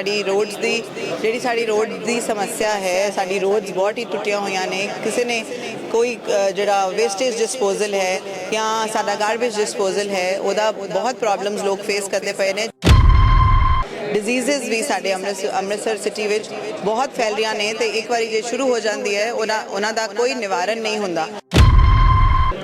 ਸਾਡੀ ਰੋਡਸ ਦੀ, ਜਿਹੜੀ ਸਾਡੀ ਰੋਡ ਦੀ ਸਮੱਸਿਆ ਹੈ, ਸਾਡੀ ਰੋਡਸ ਬਹੁਤ ਹੀ ਟੁੱਟੀਆਂ ਹੋਈਆਂ ਨੇ। ਕਿਸੇ ਨੇ ਕੋਈ ਜਿਹੜਾ ਵੇਸਟੇਜ ਡਿਸਪੋਜ਼ਲ ਹੈ ਜਾਂ ਸਾਡਾ ਗਾਰਬੇਜ ਡਿਸਪੋਜ਼ਲ ਹੈ, ਉਹਦਾ ਬਹੁਤ ਪ੍ਰੋਬਲਮਸ ਲੋਕ ਫੇਸ ਕਰਦੇ ਪਏ ਨੇ। ਡਿਜ਼ੀਜ਼ਸ ਵੀ ਸਾਡੇ ਅੰਮ੍ਰਿਤਸਰ ਅੰਮ੍ਰਿਤਸਰ ਸਿਟੀ ਵਿੱਚ ਬਹੁਤ ਫੈਲ ਰਹੀਆਂ ਨੇ ਤੇ ਇੱਕ ਵਾਰੀ ਜੇ ਸ਼ੁਰੂ ਹੋ ਜਾਂਦੀ ਹੈ ਉਹਨਾਂ ਉਹਨਾਂ ਦਾ ਕੋਈ ਨਿਵਾਰਨ ਨਹੀਂ ਹੁੰਦਾ।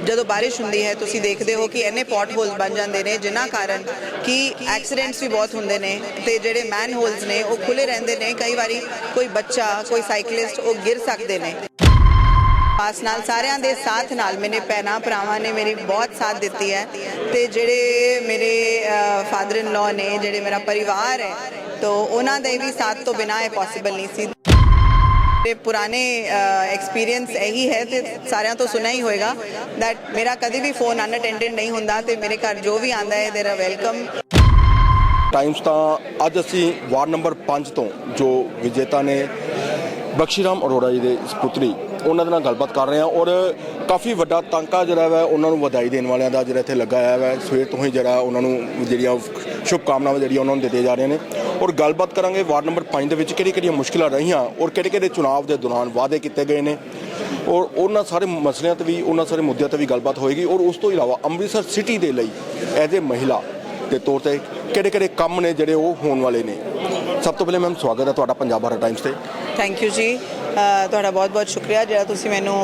ਜਦੋਂ ਬਾਰਿਸ਼ ਹੁੰਦੀ ਹੈ, ਤੁਸੀਂ ਦੇਖਦੇ ਹੋ ਕਿ ਇੰਨੇ ਪੌਟ ਹੋਲਸ ਬਣ ਜਾਂਦੇ ਨੇ, ਜਿਨ੍ਹਾਂ ਕਾਰਨ ਕਿ ਐਕਸੀਡੈਂਟਸ ਵੀ ਬਹੁਤ ਹੁੰਦੇ ਨੇ ਤੇ ਜਿਹੜੇ ਮੈਨ ਹੋਲਸ ਨੇ, ਉਹ ਖੁੱਲੇ ਰਹਿੰਦੇ ਨੇ। ਕਈ ਵਾਰੀ ਕੋਈ ਬੱਚਾ, ਕੋਈ ਸਾਈਕਲਿਸਟ ਉਹ ਗਿਰ ਸਕਦੇ ਨੇ। ਪਾਸ ਨਾਲ ਸਾਰਿਆਂ ਦੇ ਸਾਥ ਨਾਲ ਮੇਰੇ ਭੈਣਾਂ, ਭਰਾਵਾਂ ਨੇ ਮੇਰੀ ਬਹੁਤ ਸਾਥ ਦਿੱਤੀ ਹੈ ਤੇ ਜਿਹੜੇ ਮੇਰੇ ਫਾਦਰ ਇਨ ਲਾ ਨੇ, ਜਿਹੜੇ ਮੇਰਾ ਪਰਿਵਾਰ ਹੈ, ਤੋ ਉਹਨਾਂ ਦੇ ਵੀ ਸਾਥ ਤੋਂ ਬਿਨਾ ਇਹ ਪੋਸੀਬਲ ਨਹੀਂ ਸੀ। ਮੇਰੇ ਪੁਰਾਣੇ ਐਕਸਪੀਰੀਅੰਸ ਇਹੀ ਹੈ ਤੇ ਸਾਰਿਆਂ ਤੋਂ ਸੁਣਿਆ ਹੀ ਹੋਵੇਗਾ that ਮੇਰਾ ਕਦੇ ਵੀ ਫੋਨ ਅਨਅਟੈਂਡਡ ਨਹੀਂ ਹੁੰਦਾ ਤੇ ਮੇਰੇ ਘਰ ਜੋ ਵੀ ਆਂਦਾ ਹੈ ਦੇਰ ਵੈਲਕਮ ਟਾਈਮਸ ਤਾਂ ਅੱਜ ਅਸੀਂ ਵਾਰਡ ਨੰਬਰ 5 ਤੋਂ ਜੋ ਵਿਜੇਤਾ ਨੇ ਬਖਸ਼ੀਰਾਮ ਅਰੋੜਾ ਜੀ ਦੇ ਸੁਪੁੱਤਰੀ ਉਹਨਾਂ ਦੇ ਨਾਲ ਗੱਲਬਾਤ ਕਰ ਰਹੇ ਹਾਂ ਔਰ ਕਾਫੀ ਵੱਡਾ ਤਾਂਕਾ ਜਿਹੜਾ ਵਾ, ਉਹਨਾਂ ਨੂੰ ਵਧਾਈ ਦੇਣ ਵਾਲਿਆਂ ਦਾ ਜਿਹੜਾ ਇੱਥੇ ਲੱਗਾ ਹੋਇਆ ਵਾ। ਸਵੇਰ ਤੋਂ ਹੀ ਜਿਹੜਾ ਉਹਨਾਂ ਨੂੰ ਜਿਹੜੀਆਂ ਸ਼ੁਭ ਕਾਮਨਾਵਾਂ ਜਿਹੜੀਆਂ ਉਹਨਾਂ ਨੂੰ ਦਿੱਤੇ ਜਾ ਰਹੀਆਂ ਨੇ। ਔਰ ਗੱਲਬਾਤ ਕਰਾਂਗੇ ਵਾਰਡ ਨੰਬਰ 5 ਦੇ ਵਿੱਚ ਕਿਹੜੀ ਕਿਹੜੀਆਂ ਮੁਸ਼ਕਲਾਂ ਰਹੀਆਂ ਔਰ ਕਿਹੜੇ ਕਿਹੜੇ ਚੁਣਾਵ ਦੇ ਦੌਰਾਨ ਵਾਅਦੇ ਕੀਤੇ ਗਏ ਨੇ। ਔਰ ਉਹਨਾਂ ਸਾਰੇ ਮਸਲਿਆਂ ਤੇ ਵੀ, ਉਹਨਾਂ ਸਾਰੇ ਮੁੱਦਿਆਂ ਤੇ ਵੀ ਗੱਲਬਾਤ ਹੋਏਗੀ। ਔਰ ਉਸ ਤੋਂ ਇਲਾਵਾ ਅੰਮ੍ਰਿਤਸਰ ਸਿਟੀ ਦੇ ਲਈ ਐਜ਼ ਏ ਮਹਿਲਾ ਦੇ ਤੌਰ ਤੇ ਕਿਹੜੇ ਕਿਹੜੇ ਕੰਮ ਨੇ ਜਿਹੜੇ ਉਹ ਹੋਣ ਵਾਲੇ ਨੇ? ਸਭ ਤੋਂ ਪਹਿਲੇ ਮੈਮ ਸਵਾਗਤ ਹੈ ਤੁਹਾਡਾ ਪੰਜਾਬ ਭਾਰਤ ਟਾਈਮਸ ਤੇ। Thank you ji. ਤੁਹਾਡਾ ਬਹੁਤ ਬਹੁਤ ਸ਼ੁਕਰੀਆ ਜਿਹੜਾ ਤੁਸੀਂ ਮੈਨੂੰ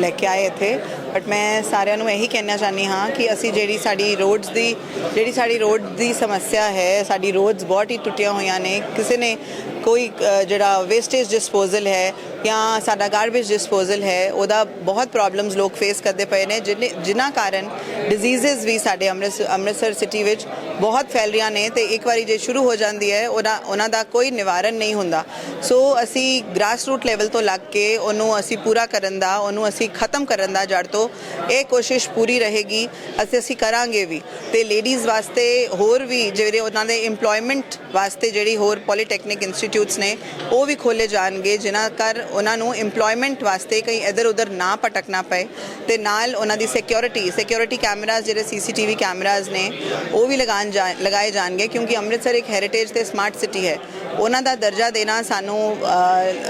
ਲੈ ਕੇ ਆਏ ਇੱਥੇ। ਬਟ ਮੈਂ ਸਾਰਿਆਂ ਨੂੰ ਇਹੀ ਕਹਿਣਾ ਚਾਹਨੀ ਹਾਂ ਕਿ ਅਸੀਂ ਜਿਹੜੀ ਸਾਡੀ ਰੋਡਸ ਦੀ, ਜਿਹੜੀ ਸਾਡੀ ਰੋਡ ਦੀ ਸਮੱਸਿਆ ਹੈ, ਸਾਡੀ ਰੋਡਸ ਬਹੁਤ ਹੀ ਟੁੱਟੀਆਂ ਹੋਈਆਂ ਨੇ। ਕਿਸੇ ਨੇ ਕੋਈ ਜਿਹੜਾ ਵੇਸਟੇਜ ਡਿਸਪੋਜ਼ਲ ਹੈ ਜਾਂ ਸਾਡਾ ਗਾਰਬੇਜ ਡਿਸਪੋਜ਼ਲ ਹੈ, ਉਹਦਾ ਬਹੁਤ ਪ੍ਰੋਬਲਮਸ ਲੋਕ ਫੇਸ ਕਰਦੇ ਪਏ ਨੇ ਜਿਹਨੇ ਜਿਨ੍ਹਾਂ ਕਾਰਨ ਡਿਜ਼ੀਜ਼ਸ ਵੀ ਸਾਡੇ ਅੰਮ੍ਰਿਤਸਰ ਅੰਮ੍ਰਿਤਸਰ ਸਿਟੀ ਵਿੱਚ ਬਹੁਤ ਫੈਲ ਰਹੀਆਂ ਨੇ ਤੇ ਇੱਕ ਵਾਰੀ ਜੇ ਸ਼ੁਰੂ ਹੋ ਜਾਂਦੀ ਹੈ ਉਹਨਾਂ ਉਹਨਾਂ ਦਾ ਕੋਈ ਨਿਵਾਰਨ ਨਹੀਂ ਹੁੰਦਾ। ਸੋ ਅਸੀਂ ਗ੍ਰਾਸ ਰੂਟ ਲੈਵਲ ਤੋਂ ਲੱਗ ਕੇ ਉਹਨੂੰ ਅਸੀਂ ਪੂਰਾ ਕਰਨ ਦਾ, ਉਹਨੂੰ ਅਸੀਂ ਖਤਮ ਕਰਨ ਦਾ ਜੜ ਤੋਂ ਇਹ ਕੋਸ਼ਿਸ਼ ਪੂਰੀ ਰਹੇਗੀ ਅਸੀਂ ਅਸੀਂ ਕਰਾਂਗੇ ਵੀ। ਤੇ ਲੇਡੀਜ਼ ਵਾਸਤੇ ਹੋਰ ਵੀ ਜਿਹੜੇ ਉਹਨਾਂ ਦੇ EMPLOYMENT ਵਾਸਤੇ ਜਿਹੜੀ ਹੋਰ ਪੋਲੀਟੈਕਨਿਕ ਇੰਸਟੀਚਿਊਟਸ ਨੇ, ਉਹ ਵੀ ਖੋਲੇ ਜਾਣਗੇ, ਜਿਨ੍ਹਾਂ ਕਰ ਉਹਨਾਂ ਨੂੰ EMPLOYMENT ਵਾਸਤੇ ਕਈ ਇਧਰ ਉਧਰ ਨਾ ਭਟਕਣਾ ਪਏ ਤੇ ਨਾਲ ਉਹਨਾਂ ਦੀ ਸਿਕਿਉਰਿਟੀ ਸਿਕਿਉਰਿਟੀ ਕੈਮਰਾਜ਼ ਜਿਹੜੇ ਸੀਸੀਟੀਵੀ ਕੈਮਰਾਜ਼ ਨੇ, ਉਹ ਵੀ ਲਗਾਉਣ ਜਾ- ਲਗਾਏ ਜਾਣਗੇ ਕਿਉਂਕਿ ਅੰਮ੍ਰਿਤਸਰ ਇੱਕ ਹੈਰੀਟੇਜ ਤੇ ਸਮਾਰਟ ਸਿਟੀ ਹੈ। ਉਹਨਾਂ ਦਾ ਦਰਜਾ ਦੇਣਾ ਸਾਨੂੰ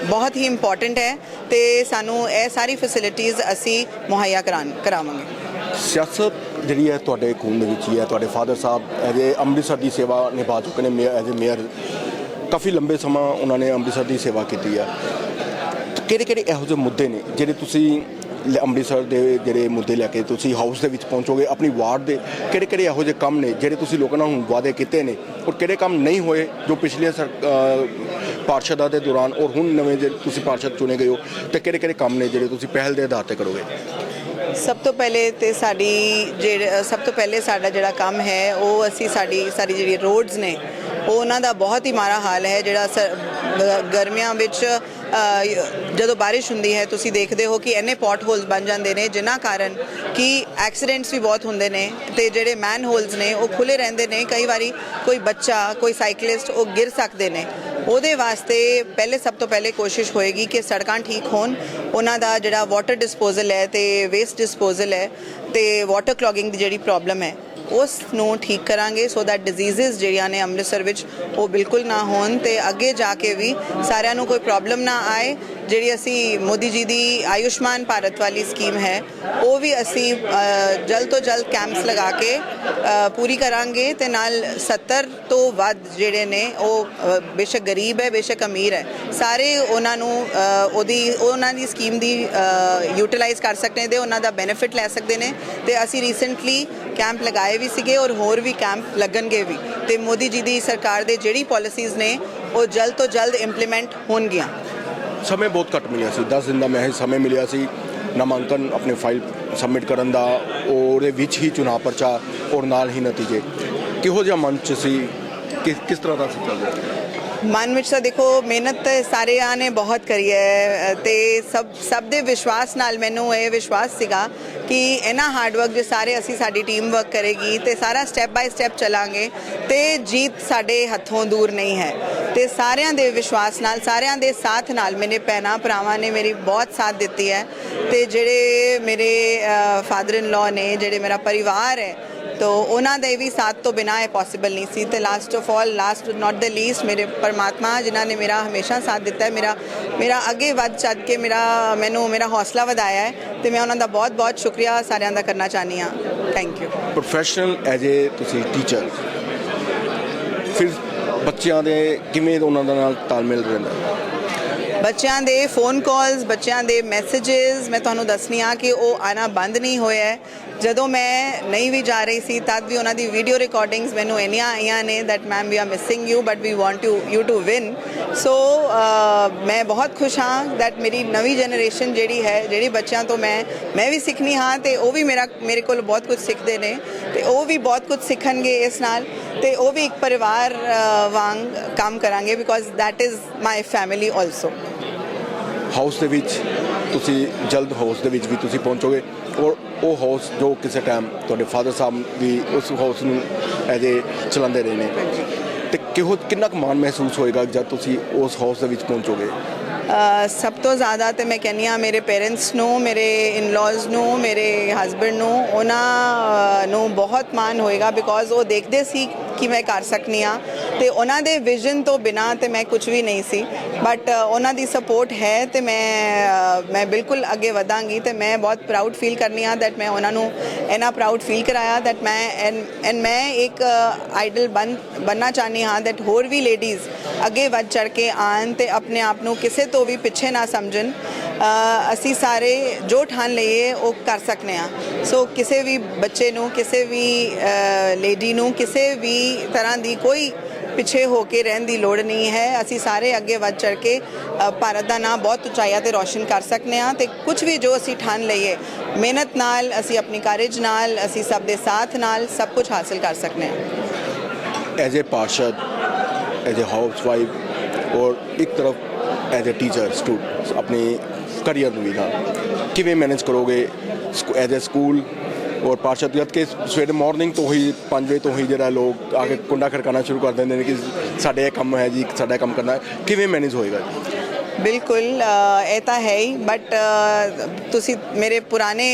ਬਹੁਤ ਹੀ ਇੰਪੋਰਟੈਂਟ ਹੈ ਤੇ ਸਾਨੂੰ ਇਹ ਸਾਰੀ ਫੈਸਿਲਿਟੀਆਂ ਅਸੀਂ ਮੁਹੱਈਆ ਕਰਾਉਣ ਕਰਾਵਾਂਗੇ। ਸਿਆਸਤ ਜਿਹੜੀ ਹੈ ਤੁਹਾਡੇ ਖੂਨ ਦੇ ਵਿੱਚ ਹੀ ਹੈ, ਤੁਹਾਡੇ father Sahib as a Amritsar ਦੀ ਸੇਵਾ ਨਿਭਾ ਚੁੱਕੇ ਨੇ, ਮੇਅਰ ਐਜ਼ ਏ ਮੇਅਰ ਕਾਫੀ ਲੰਬੇ ਸਮਾਂ ਉਹਨਾਂ ਨੇ ਅੰਮ੍ਰਿਤਸਰ ਦੀ ਸੇਵਾ ਕੀਤੀ ਹੈ। ਕਿਹੜੇ ਕਿਹੜੇ ਇਹੋ ਜਿਹੇ ਮੁੱਦੇ ਨੇ ਜਿਹੜੇ ਤੁਸੀਂ ਲ- ਅੰਮ੍ਰਿਤਸਰ ਦੇ ਜਿਹੜੇ ਮੁੱਦੇ ਲੈ ਕੇ ਤੁਸੀਂ ਹਾਊਸ ਦੇ ਵਿੱਚ ਪਹੁੰਚੋਗੇ, ਆਪਣੀ ਵਾਰਡ ਦੇ ਕਿਹੜੇ ਕਿਹੜੇ ਇਹੋ ਜਿਹੇ ਕੰਮ ਨੇ ਜਿਹੜੇ ਤੁਸੀਂ ਲੋਕਾਂ ਨਾਲ ਹੁਣ ਵਾਅਦੇ ਕੀਤੇ ਨੇ ਔਰ ਕਿਹੜੇ ਕੰਮ ਨਹੀਂ ਹੋਏ ਜੋ ਪਿਛਲੇ ਸਰ ਪਾਰਸ਼ਦਾਂ ਦੇ ਦੌਰਾਨ ਔਰ ਹੁਣ ਨਵੇਂ ਜਿਹੜੇ ਤੁਸੀਂ ਪਾਰਸ਼ਦ ਚੁਣੇ ਗਏ ਹੋ ਤੇ ਕਿਹੜੇ ਕਿਹੜੇ ਕੰਮ ਨੇ ਜਿਹੜੇ ਤੁਸੀਂ ਪਹਿਲ ਦੇ ਆਧਾਰ ਤੇ ਕਰੋਗੇ? ਸਭ ਤੋਂ ਪਹਿਲੇ ਤੇ ਸਾਡੀ ਜਿਹੜੇ ਸਭ ਤੋਂ ਪਹਿਲੇ ਸਾਡਾ ਜਿਹੜਾ ਕੰਮ ਹੈ, ਉਹ ਅਸੀਂ ਸਾਡੀ ਸਾਡੀ ਜਿਹੜੀ ਰੋਡਸ ਨੇ, ਉਹ ਉਹਨਾਂ ਦਾ ਬਹੁਤ ਹੀ ਮਾੜਾ ਹਾਲ ਹੈ ਜਿਹੜਾ ਸ- ਗਰਮੀਆਂ ਵਿੱਚ ਜਦੋਂ ਬਾਰਿਸ਼ ਹੁੰਦੀ ਹੈ, ਤੁਸੀਂ ਦੇਖਦੇ ਹੋ ਕਿ ਇੰਨੇ ਪੌਟ ਹੋਲਸ ਬਣ ਜਾਂਦੇ ਨੇ, ਜਿਨ੍ਹਾਂ ਕਾਰਨ ਕਿ ਐਕਸੀਡੈਂਟਸ ਵੀ ਬਹੁਤ ਹੁੰਦੇ ਨੇ ਤੇ ਜਿਹੜੇ ਮੈਨ ਹੋਲਸ ਨੇ, ਉਹ ਖੁੱਲੇ ਰਹਿੰਦੇ ਨੇ। ਕਈ ਵਾਰੀ ਕੋਈ ਬੱਚਾ, ਕੋਈ ਸਾਈਕਲਿਸਟ ਉਹ ਗਿਰ ਸਕਦੇ ਨੇ। ਉਹਦੇ ਵਾਸਤੇ ਪਹਿਲੇ ਸਭ ਤੋਂ ਪਹਿਲੇ ਕੋਸ਼ਿਸ਼ ਹੋਏਗੀ ਕਿ ਸੜਕਾਂ ਠੀਕ ਹੋਣ। ਉਹਨਾਂ ਦਾ ਜਿਹੜਾ ਵਾਟਰ ਡਿਸਪੋਜ਼ਲ ਹੈ ਤੇ ਵੇਸਟ ਡਿਸਪੋਜ਼ਲ ਹੈ ਤੇ ਵਾਟਰ ਕਲੌਗਿੰਗ ਦੀ ਜਿਹੜੀ ਪ੍ਰੋਬਲਮ ਹੈ ਉਸ ਨੂੰ ਠੀਕ ਕਰਾਂਗੇ ਸੋ ਦੈਟ ਡਿਜ਼ੀਜ਼ਸ ਜਿਹੜੀਆਂ ਨੇ ਅੰਮ੍ਰਿਤਸਰ ਵਿੱਚ ਉਹ ਬਿਲਕੁਲ ਨਾ ਹੋਣ ਤੇ ਅੱਗੇ ਜਾ ਕੇ ਵੀ ਸਾਰਿਆਂ ਨੂੰ ਕੋਈ ਪ੍ਰੋਬਲਮ ਨਾ ਆਏ। ਜਿਹੜੀ ਅਸੀਂ ਮੋਦੀ ਜੀ ਦੀ ਆਯੁਸ਼ਮਾਨ ਭਾਰਤ ਵਾਲੀ ਸਕੀਮ ਹੈ ਉਹ ਵੀ ਅਸੀਂ ਜਲਦ ਤੋਂ ਜਲਦ ਕੈਂਪਸ ਲਗਾ ਕੇ ਪੂਰੀ ਕਰਾਂਗੇ ਤੇ ਨਾਲ 70 ਤੋਂ ਵੱਧ ਜਿਹੜੇ ਨੇ ਉਹ ਬੇਸ਼ੱਕ ਗਰੀਬ ਹੈ ਬੇਸ਼ੱਕ ਅਮੀਰ ਹੈ ਸਾਰੇ ਉਹਨਾਂ ਨੂੰ ਅ, ਉਹਦੀ ਉਹਨਾਂ ਦੀ ਸਕੀਮ ਦੀ ਯੂਟਿਲਾਈਜ਼ ਕਰ ਸਕਦੇ ਨੇ ਤੇ ਉਹਨਾਂ ਦਾ ਬੈਨੀਫਿਟ ਲੈ ਸਕਦੇ ਨੇ ਤੇ ਅਸੀਂ ਰੀਸੈਂਟਲੀ ਕੈਂਪ ਲਗਾਏ ਵੀ ਸੀਗੇ ਔਰ ਹੋਰ ਵੀ ਕੈਂਪ ਲੱਗਣਗੇ ਵੀ ਤੇ ਮੋਦੀ ਜੀ ਦੀ ਸਰਕਾਰ ਦੇ ਜਿਹੜੀ ਪਾਲਿਸੀਜ਼ ਨੇ ਉਹ ਜਲਦ ਤੋਂ ਜਲਦ ਇੰਪਲੀਮੈਂਟ ਹੋਣਗੀਆਂ। ਸਮੇਂ ਬਹੁਤ ਘੱਟ ਮਿਲਿਆ ਸੀ। 10 ਦਿਨ ਦਾ ਮੈਂ ਸਮੇਂ ਮਿਲਿਆ ਸੀ। ਨਾਮਾਂਕਨ ਆਪਣੇ ਫਾਈਲ ਸਬਮਿਟ ਕਰਨ ਦਾ, ਉਹਦੇ ਵਿੱਚ ਹੀ ਚੁਣਾਵ ਪਰਚਾ ਔਰ ਨਾਲ ਹੀ ਨਤੀਜੇ। ਕਿਹੋ ਜਿਹਾ ਮਨ ਚ ਸੀ? ਕਿਸ ਕਿਸ ਤਰ੍ਹਾਂ ਦਾ ਸੀ ਚੱਲ ਰਿਹਾ? ਮਨ ਵਿੱਚ ਤਾਂ ਦੇਖੋ, ਮਿਹਨਤ ਤਾਂ ਸਾਰਿਆਂ ਨੇ ਬਹੁਤ ਕਰੀ ਹੈ ਤੇ ਸਭ ਸਭ ਦੇ ਵਿਸ਼ਵਾਸ ਨਾਲ ਮੈਨੂੰ ਇਹ ਵਿਸ਼ਵਾਸ ਸੀਗਾ ਕਿ ਇਹਨਾਂ ਹਾਰਡ ਵਰਕ ਜੇ ਸਾਰੇ ਅਸੀਂ, ਸਾਡੀ ਟੀਮ ਵਰਕ ਕਰੇਗੀ ਤੇ ਸਾਰਾ ਸਟੈਪ ਬਾਈ ਸਟੈਪ ਚਲਾਂਗੇ ਤੇ ਜੀਤ ਸਾਡੇ ਹੱਥੋਂ ਦੂਰ ਨਹੀਂ ਹੈ। ਤੇ ਸਾਰਿਆਂ ਦੇ ਵਿਸ਼ਵਾਸ ਨਾਲ, ਸਾਰਿਆਂ ਦੇ ਸਾਥ ਨਾਲ ਮੇਰੇ ਭੈਣਾਂ, ਭਰਾਵਾਂ ਨੇ ਮੇਰੀ ਬਹੁਤ ਸਾਥ ਦਿੱਤੀ ਹੈ। ਤੇ ਜਿਹੜੇ ਮੇਰੇ ਫਾਦਰ ਇਨ ਲਾ ਨੇ, ਜਿਹੜੇ ਮੇਰਾ ਪਰਿਵਾਰ ਹੈ, ਤੋ ਉਹਨਾਂ ਦੇ ਵੀ ਸਾਥ ਤੋਂ ਬਿਨਾ ਇਹ ਪੋਸੀਬਲ ਨਹੀਂ ਸੀ। ਤੇ last of all last not the least ਮੇਰੇ ਪਰਮਾਤਮਾ ਜਿਨ੍ਹਾਂ ਨੇ ਮੇਰਾ ਹਮੇਸ਼ਾ ਸਾਥ ਦਿੱਤਾ ਹੈ, ਮੇਰਾ ਮੇਰਾ ਅੱਗੇ ਵੱਧ ਚੱਲ ਕੇ ਮੇਰਾ, ਮੈਨੂੰ ਮੇਰਾ ਹੌਸਲਾ ਵਧਾਇਆ ਹੈ, ਤੇ ਮੈਂ ਉਹਨਾਂ ਦਾ ਬਹੁਤ ਬਹੁਤ ਸ਼ੁਕਰੀਆ ਸਾਰਿਆਂ ਦਾ ਕਰਨਾ ਚਾਹਨੀ ਹਾਂ। Thank you professional as a ਤੁਸੀਂ ਟੀਚਰ ਫਿਰ ਬੱਚਿਆਂ ਦੇ ਕਿਵੇਂ ਉਹਨਾਂ ਦੇ ਨਾਲ ਤਾਲਮੇਲ ਰਹਿੰਦਾ? ਬੱਚਿਆਂ ਦੇ ਫੋਨ ਕਾਲਸ ਬੱਚਿਆਂ ਦੇ ਮੈਸੇजेस ਮੈਂ ਤੁਹਾਨੂੰ ਦੱਸਣੀ ਆ ਕਿ ਉਹ ਆਣਾ ਬੰਦ ਨਹੀਂ ਹੋਇਆ ਜਦੋਂ ਮੈਂ ਨਹੀਂ ਵੀ ਜਾ ਰਹੀ ਸੀ, ਤਦ ਵੀ ਉਹਨਾਂ ਦੀ ਵੀਡੀਓ ਰਿਕਾਰਡਿੰਗਸ ਮੈਨੂੰ ਇੰਨੀਆਂ ਆਈਆਂ ਨੇ that ma'am we are missing you but we want to you to win so ਮੈਂ ਬਹੁਤ ਖੁਸ਼ ਹਾਂ ਦੈਟ ਮੇਰੀ ਨਵੀਂ ਜਨਰੇਸ਼ਨ ਜਿਹੜੀ ਹੈ, ਜਿਹੜੀ ਬੱਚਿਆਂ ਤੋਂ ਮੈਂ ਮੈਂ ਵੀ ਸਿੱਖਣੀ ਹਾਂ ਤੇ ਉਹ ਵੀ ਮੇਰਾ, ਮੇਰੇ ਕੋਲ ਬਹੁਤ ਕੁਝ ਸਿੱਖਦੇ ਨੇ ਤੇ ਉਹ ਵੀ ਬਹੁਤ ਕੁਝ ਸਿੱਖਣਗੇ ਇਸ ਨਾਲ ਤੇ ਉਹ ਵੀ ਇੱਕ ਪਰਿਵਾਰ ਵਾਂਗ ਕੰਮ ਕਰਾਂਗੇ because that is my family also house ਦੇ ਵਿੱਚ ਤੁਸੀਂ ਜਲਦ ਹਾਊਸ ਦੇ ਵਿੱਚ ਵੀ ਤੁਸੀਂ ਪਹੁੰਚੋਗੇ ਔਰ ਉਹ ਹਾਊਸ ਜੋ ਕਿਸੇ ਟਾਈਮ ਤੁਹਾਡੇ ਫਾਦਰ ਸਾਹਿਬ ਵੀ ਉਸ ਹਾਊਸ ਨੂੰ ਐਜ਼ ਏ ਚਲਾਉਂਦੇ ਰਹੇ ਨੇ। ਤੇ ਕਿਹੋ ਕਿੰਨਾ ਕੁ ਮਾਣ ਮਹਿਸੂਸ ਹੋਏਗਾ ਜਦ ਤੁਸੀਂ ਉਸ ਹਾਊਸ ਦੇ ਵਿੱਚ ਪਹੁੰਚੋਗੇ? ਸਭ ਤੋਂ ਜ਼ਿਆਦਾ ਤੇ ਮੈਂ ਕਹਿੰਦੀ ਹਾਂ ਮੇਰੇ ਪੇਰੈਂਟਸ ਨੂੰ, ਮੇਰੇ ਇਨ-ਲॉज ਨੂੰ, ਮੇਰੇ ਹਸਬੰਡ ਨੂੰ, ਉਹਨਾਂ ਨੂੰ ਬਹੁਤ ਮਾਣ ਹੋਏਗਾ ਬਿਕੋਜ਼ ਉਹ ਦੇਖਦੇ ਸੀ ਕਿ ਮੈਂ ਕਰ ਸਕਨੀ ਆ ਤੇ ਉਹਨਾਂ ਦੇ ਵਿਜ਼ਨ ਤੋਂ ਬਿਨਾ ਤੇ ਮੈਂ ਕੁਝ ਵੀ ਨਹੀਂ ਸੀ। ਬਟ ਉਹਨਾਂ ਦੀ ਸਪੋਰਟ ਹੈ ਤੇ ਮੈਂ ਮੈਂ ਬਿਲਕੁਲ ਅੱਗੇ ਵਧਾਂਗੀ ਤੇ ਮੈਂ ਬਹੁਤ ਪ੍ਰਾਊਡ ਫੀਲ ਕਰਨੀ ਆ ਦੈਟ ਮੈਂ ਉਹਨਾਂ ਨੂੰ ਇਹਨਾਂ ਪ੍ਰਾਊਡ ਫੀਲ ਕਰਾਇਆ ਦੈਟ ਮੈਂ ਐਂਡ ਮੈਂ ਇੱਕ ਆਈਡਲ ਬਣ, ਬਣਨਾ ਚਾਹਨੀ ਹਾਂ ਦੈਟ ਹੋਰ ਵੀ ਲੇਡੀਜ਼ ਅੱਗੇ ਵੱਧ ਚੜ ਕੇ ਆਣ ਤੇ ਆਪਣੇ ਆਪ ਨੂੰ ਕਿਸੇ ਤੋਂ ਵੀ ਪਿੱਛੇ ਨਾ ਸਮਝਣ। ਅਸੀਂ ਸਾਰੇ ਜੋ ਠਾਣ ਲਈਏ, ਉਹ ਕਰ ਸਕਨੇ ਆ। ਸੋ ਕਿਸੇ ਵੀ ਬੱਚੇ ਨੂੰ, ਕਿਸੇ ਵੀ ਲੇਡੀ ਨੂੰ, ਕਿਸੇ ਵੀ ਤਰ੍ਹਾਂ ਦੀ ਕੋਈ ਪਿੱਛੇ ਹੋ ਕੇ ਰਹਿਣ ਦੀ ਲੋੜ ਨਹੀਂ ਹੈ। ਅਸੀਂ ਸਾਰੇ ਅੱਗੇ ਵੱਧ ਚੜ ਕੇ ਭਾਰਤ ਦਾ ਨਾਮ ਬਹੁਤ ਉਚਾਈਆਂ ਤੇ ਰੋਸ਼ਨ ਕਰ ਸਕਨੇ ਆ ਤੇ ਕੁਝ ਵੀ ਜੋ ਅਸੀਂ ਠਾਣ ਲਈਏ, ਮਿਹਨਤ ਨਾਲ, ਅਸੀਂ ਆਪਣੀ ਕਾਰਜ ਨਾਲ, ਅਸੀਂ ਸਭ ਦੇ ਸਾਥ ਨਾਲ ਸਭ ਕੁਝ ਹਾਸਲ ਕਰ ਸਕਨੇ ਆ। ਐਜ਼ ਏ ਪਾਰਸ਼ਦ ਐਜ਼ ਏ ਹਾਊਸ ਵਾਈਫ ਔਰ ਇੱਕ ਤਰਫ ਐਜ਼ ਏ ਟੀਚਰ ਸਟੂਡੈਂਟ ਆਪਣੇ ਕਰੀਅਰ ਨੂੰ ਵੀ ਨਾਲ ਕਿਵੇਂ ਮੈਨੇਜ ਕਰੋਗੇ ਐਜ਼ ਏ ਸਕੂਲ ਔਰ ਪਾਰਸ਼ਦ ਜਦ ਸਵੇਰੇ ਮਾਰਨਿੰਗ ਤੋਂ ਹੀ 5 ਵਜੇ ਤੋਂ ਹੀ ਜਿਹੜਾ ਲੋਕ ਆ ਕੇ ਕੁੰਡਾ ਖੜਕਾਉਣਾ ਸ਼ੁਰੂ ਕਰ ਦਿੰਦੇ ਨੇ ਕਿ ਸਾਡੇ ਇਹ ਕੰਮ ਹੈ ਜੀ ਸਾਡਾ ਇਹ ਕੰਮ ਕਰਨਾ ਕਿਵੇਂ ਮੈਨੇਜ ਹੋਏਗਾ ਬਿਲਕੁਲ ਇਹ ਤਾਂ ਹੈ ਹੀ ਬਟ ਤੁਸੀਂ ਮੇਰੇ ਪੁਰਾਣੇ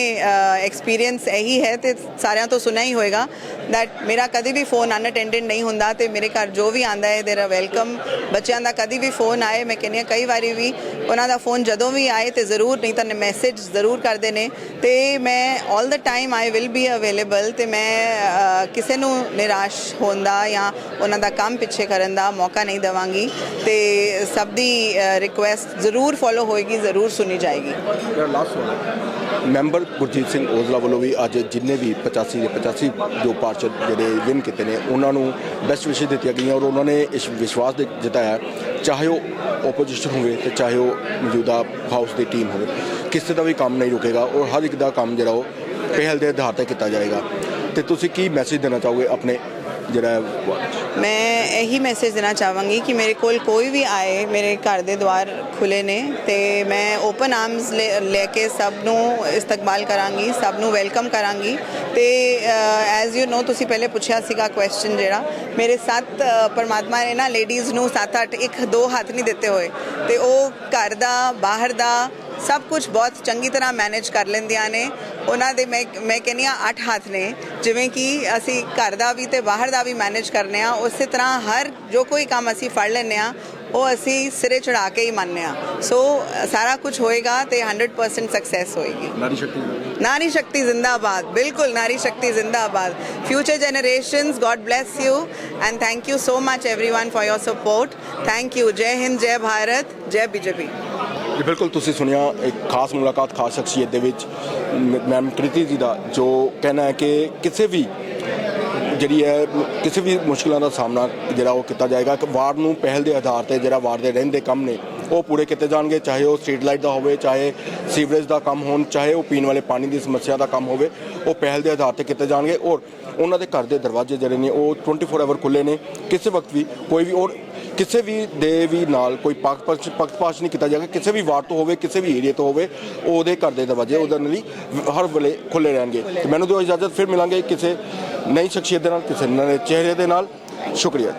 ਐਕਸਪੀਰੀਅੰਸ ਇਹੀ ਹੈ ਤੇ ਸਾਰਿਆਂ ਤੋਂ ਸੁਣਿਆ ਹੀ ਹੋਏਗਾ ਦੈਟ ਮੇਰਾ ਕਦੀ ਵੀ ਫੋਨ ਅਨਅਟੈਂਡਡ ਨਹੀਂ ਹੁੰਦਾ ਤੇ ਮੇਰੇ ਘਰ ਜੋ ਵੀ ਆਂਦਾ ਹੈ ਦੇਰ ਵੈਲਕਮ ਬੱਚਿਆਂ ਦਾ ਕਦੀ ਵੀ ਫੋਨ ਆਏ, ਮੈਂ ਕਹਿੰਦੀ ਹਾਂ ਕਈ ਵਾਰੀ ਵੀ ਉਹਨਾਂ ਦਾ ਫੋਨ ਜਦੋਂ ਵੀ ਆਏ ਤੇ ਜ਼ਰੂਰ, ਨਹੀਂ ਤਾਂ ਮੈਸੇਜ ਜ਼ਰੂਰ ਕਰਦੇ ਨੇ ਤੇ ਮੈਂ 올 ਦਾ time I will be available ਤੇ ਮੈਂ ਕਿਸੇ ਨੂੰ ਨਿਰਾਸ਼ ਹੋਣ ਦਾ ਜਾਂ ਉਹਨਾਂ ਦਾ ਕੰਮ ਪਿੱਛੇ ਕਰਨ ਦਾ ਮੌਕਾ ਨਹੀਂ ਦੇਵਾਂਗੀ ਤੇ ਸਭ ਦੀ ਰਿਕੁਐਸਟ ਜ਼ਰੂਰ ਫੋਲੋ ਹੋਏਗੀ, ਜ਼ਰੂਰ ਸੁਣੀ ਜਾਏਗੀ। ਮੇਰਾ ਲਾਸਟ ਸਵਾਲ ਮੈਂਬਰ ਗੁਰਜੀਤ ਸਿੰਘ ਔਜਲਾ ਵੱਲੋਂ ਵੀ ਅੱਜ ਜਿੰਨੇ ਵੀ 85 ਦੇ 85 ਜੋ ਪਾਰਸ਼ਦ ਜਿਹੜੇ ਵਿਨ ਕੀਤੇ ਨੇ, ਉਹਨਾਂ ਨੂੰ ਬੈਸਟ ਵਿਸ਼ੇ ਦਿੱਤੀਆਂ ਗਈਆਂ ਔਰ ਉਹਨਾਂ ਨੇ ਇਸ ਵਿਸ਼ਵਾਸ ਜਤਾਇਆ, ਚਾਹੇ ਉਹ ਆਪੋਜੀਸ਼ਨ ਹੋਵੇ ਤੇ ਚਾਹੇ ਉਹ ਮੌਜੂਦਾ ਹਾਊਸ ਦੀ ਟੀਮ ਹੋਵੇ, ਕਿਸੇ ਦਾ ਵੀ ਕੰਮ ਨਹੀਂ ਰੁਕੇਗਾ ਔਰ ਹਰ ਇੱਕ ਦਾ ਕੰਮ ਜਿਹੜਾ ਉਹ ਪਹਿਲ ਦੇ ਆਧਾਰ ਤੇ ਕੀਤਾ ਜਾਏਗਾ। ਤੇ ਤੁਸੀਂ ਕੀ ਮੈਸੇਜ ਦੇਣਾ ਚਾਹੋਗੇ ਆਪਣੇ ਜਿਹੜਾ ਮੈਂ ਇਹੀ ਮੈਸੇਜ ਦੇਣਾ ਚਾਹਾਂਗੀ ਕਿ ਮੇਰੇ ਕੋਲ ਕੋਈ ਵੀ ਆਏ, ਮੇਰੇ ਘਰ ਦੇ ਦੁਆਰ ਖੁੱਲੇ ਨੇ ਤੇ ਮੈਂ ਓਪਨ ਆਰਮਸ ਲੈ ਕੇ ਸਭ ਨੂੰ ਇਸਤਕਬਾਲ ਕਰਾਂਗੀ, ਸਭ ਨੂੰ ਵੈਲਕਮ ਕਰਾਂਗੀ ਤੇ ਐਜ਼ ਯੂ ਨੋ ਤੁਸੀਂ ਪਹਿਲੇ ਪੁੱਛਿਆ ਸੀਗਾ ਕੁਐਸਚਨ ਜਿਹੜਾ, ਮੇਰੇ ਸੱਤ ਪਰਮਾਤਮਾ ਨੇ ਨਾ ਲੇਡੀਜ਼ ਨੂੰ ਸੱਤ, ਅੱਠ, ਇੱਕ, ਦੋ ਹੱਥ ਨਹੀਂ ਦਿੱਤੇ ਹੋਏ ਤੇ ਉਹ ਘਰ ਦਾ, ਬਾਹਰ ਦਾ ਸਭ ਕੁਝ ਬਹੁਤ ਚੰਗੀ ਤਰ੍ਹਾਂ ਮੈਨੇਜ ਕਰ ਲੈਂਦੀਆਂ ਨੇ। ਉਹਨਾਂ ਦੇ ਮੈਂ ਮੈਂ ਕਹਿੰਦੀ ਹਾਂ ਅੱਠ ਹੱਥ ਨੇ। ਜਿਵੇਂ ਕਿ ਅਸੀਂ ਘਰ ਦਾ ਵੀ ਤੇ ਬਾਹਰ ਦਾ ਵੀ ਮੈਨੇਜ ਕਰਨੇ ਆ ਉਸੇ ਤਰ੍ਹਾਂ ਹਰ ਜੋ ਕੋਈ ਕੰਮ ਅਸੀਂ ਫੜ ਲੈਂਦੇ ਆ ਉਹ ਅਸੀਂ ਸਿਰੇ ਚੜਾ ਕੇ ਹੀ ਮੰਨਦੇ ਆ। ਸੋ ਸਾਰਾ ਕੁਝ ਹੋਏਗਾ ਤੇ 100% ਸਕਸੈਸ ਹੋਏਗੀ। ਨਾਰੀ ਸ਼ਕਤੀ ਨਾਰੀ ਸ਼ਕਤੀ ਜ਼ਿੰਦਾਬਾਦ ਬਿਲਕੁਲ ਨਾਰੀ ਸ਼ਕਤੀ ਜ਼ਿੰਦਾਬਾਦ। Future generations God bless you and thank you so much everyone for your support thank you. ਜੈ ਹਿੰਦ ਜੈ ਭਾਰਤ ਜੈ ਬੀਜੇਪੀ ਜੀ, ਬਿਲਕੁਲ ਤੁਸੀਂ ਸੁਣਿਆ, ਇੱਕ ਖਾਸ ਮੁਲਾਕਾਤ ਖਾਸ ਸ਼ਖਸੀਅਤ ਦੇ ਵਿੱਚ ਮ- ਮੈਮ ਕ੍ਰਿਤੀ ਜੀ ਦਾ, ਜੋ ਕਹਿਣਾ ਹੈ ਕਿ ਕਿਸੇ ਵੀ ਜਿਹੜੀ ਹੈ, ਕਿਸੇ ਵੀ ਮੁਸ਼ਕਲਾਂ ਦਾ ਸਾਹਮਣਾ ਜਿਹੜਾ ਉਹ ਕੀਤਾ ਜਾਏਗਾ ਕਿ ਵਾਰਡ ਨੂੰ ਪਹਿਲ ਦੇ ਆਧਾਰ ਤੇ ਜਿਹੜਾ ਵਾਰਡ ਦੇ ਰਹਿੰਦੇ ਕੰਮ ਨੇ ਉਹ ਪੂਰੇ ਕੀਤੇ ਜਾਣਗੇ, ਚਾਹੇ ਉਹ ਸਟਰੀਟ ਲਾਈਟ ਦਾ ਹੋਵੇ, ਚਾਹੇ ਸੀਵਰੇਜ ਦਾ ਕੰਮ ਹੋਣ, ਚਾਹੇ ਉਹ ਪੀਣ ਵਾਲੇ ਪਾਣੀ ਦੀ ਸਮੱਸਿਆ ਦਾ ਕੰਮ ਹੋਵੇ, ਉਹ ਪਹਿਲ ਦੇ ਆਧਾਰ ਤੇ ਕੀਤੇ ਜਾਣਗੇ ਔਰ ਉਹਨਾਂ ਦੇ ਘਰ ਦੇ ਦਰਵਾਜ਼ੇ ਜਿਹੜੇ ਨੇ, ਉਹ 24 ਆਵਰ ਖੁੱਲੇ ਨੇ। ਕਿਸੇ ਵਕਤ ਵੀ ਕੋਈ ਵੀ ਔਰ ਕਿਸੇ ਵੀ ਦੇ ਵੀ ਨਾਲ ਕੋਈ ਪੱਖ ਪੱਖਪਾਤ ਨਹੀਂ ਕੀਤਾ ਜਾਏਗਾ। ਕਿਸੇ ਵੀ ਵਾਰਡ ਤੋਂ ਹੋਵੇ, ਕਿਸੇ ਵੀ ਏਰੀਆ ਤੋਂ ਹੋਵੇ, ਉਹਦੇ ਘਰ ਦੇ ਦਰਵਾਜ਼ੇ ਉਹਦੇ ਲਈ ਹਰ ਵੇਲੇ ਖੁੱਲੇ ਰਹਿਣਗੇ। ਮੈਨੂੰ ਦਿਓ ਇਜਾਜ਼ਤ, ਫਿਰ ਮਿਲਾਂਗੇ ਕਿਸੇ ਨਈ ਸ਼ਖਸੀਅਤ ਦੇ ਨਾਲ, ਕਿਸੇ ਨਵੇਂ ਚਿਹਰੇ ਦੇ ਨਾਲ। ਸ਼ੁਕਰੀਆ।